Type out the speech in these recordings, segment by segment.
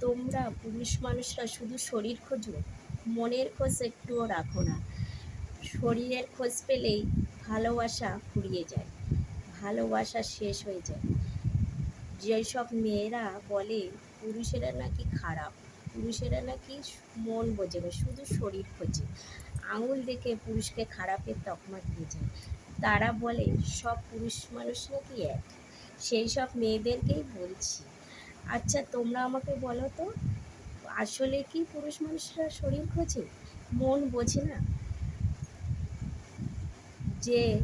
তোমরা পুরুষ মানুষরা শুধু শরীর খোঁজো, মনের খোঁজ একটুও রাখো না। শরীরের খোঁজ পেলেই ভালোবাসা ফুরিয়ে যায়, ভালোবাসা শেষ হয়ে যায়। যেসব মেয়েরা বলে, পুরুষেরা নাকি খারাপ, পুরুষেরা নাকি মন বোঝে না, শুধু শরীর খোঁজে। আঙুল দেখে পুরুষকে খারাপের তকমা দিয়ে যায়। তারা বলে, সব পুরুষ মানুষ নাকি এক? সেই সব মেয়েদেরকেই বলছি। আচ্ছা তোমরা আমাকে বলো তো, আসলে কি পুরুষ মানুষরা শরীর খোঁজে? মন বোঝে না? যে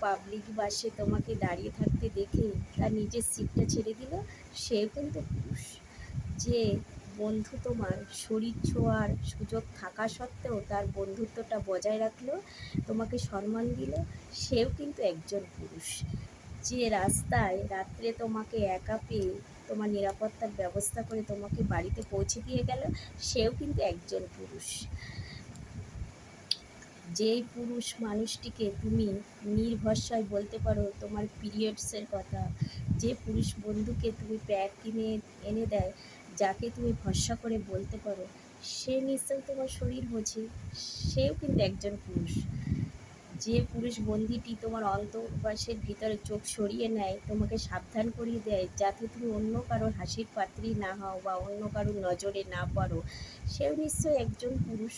পাবলিক বাসে তোমাকে দাঁড়িয়ে থাকতে দেখে তার নিজের সিটটা ছেড়ে দিল সেও কিন্তু পুরুষ। যে বন্ধু তোমার শরীর ছোঁয়ার সুযোগ থাকা সত্ত্বেও তার বন্ধুত্বটা বজায় রাখল, তোমাকে সম্মান দিল, সেও কিন্তু একজন পুরুষ। যে রাস্তায় রাত্রে তোমাকে একা পেয়ে তোমার নিরাপত্তার ব্যবস্থা করে তোমাকে বাড়িতে পৌঁছে দিয়ে গেল, সেও কিন্তু একজন পুরুষ। যেই পুরুষ মানুষটিকে তুমি নির্ভরসায় বলতে পারো, তোমার পিরিয়ডসের কথা, যে পুরুষ বন্ধুকে তুমি প্যাড কিনে এনে দেয়, যাকে তুমি ভরসা করে বলতে পারো, সে নিশ্চয়ই তোমার শরীর বোঝে, সেও কিন্তু একজন পুরুষ। যে পুরুষ বন্দিটি তোমার অন্তর্বাসের ভিতরে চোখ সরিয়ে নেয়, তোমাকে সাবধান করিয়ে দেয়, যাতে তুমি অন্য কারোর হাসির পাত্রী না হও বা অন্য কারোর নজরে না পড়ো। সেও নিশ্চয়ই একজন পুরুষ।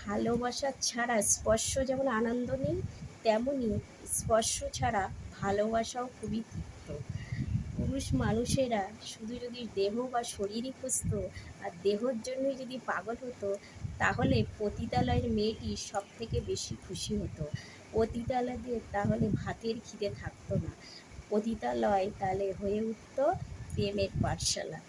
ভালোবাসা ছাড়া স্পর্শ যেমন আনন্দ নেই তেমনই স্পর্শ ছাড়া ভালোবাসাও খুবই পুরুষ মানুষেরা শুধু যদি দেহ বা শরীরই খুঁজত আর দেহর জন্যই যদি পাগল হতো, তাহলে পতিতালয়ের মেয়েটি সব থেকে বেশি খুশি হতো। পতিতালয়দের তাহলে ভাতের খিদে থাকতো না। পতিতালয় তাহলে হয়ে উঠত প্রেমের পাঠশালা।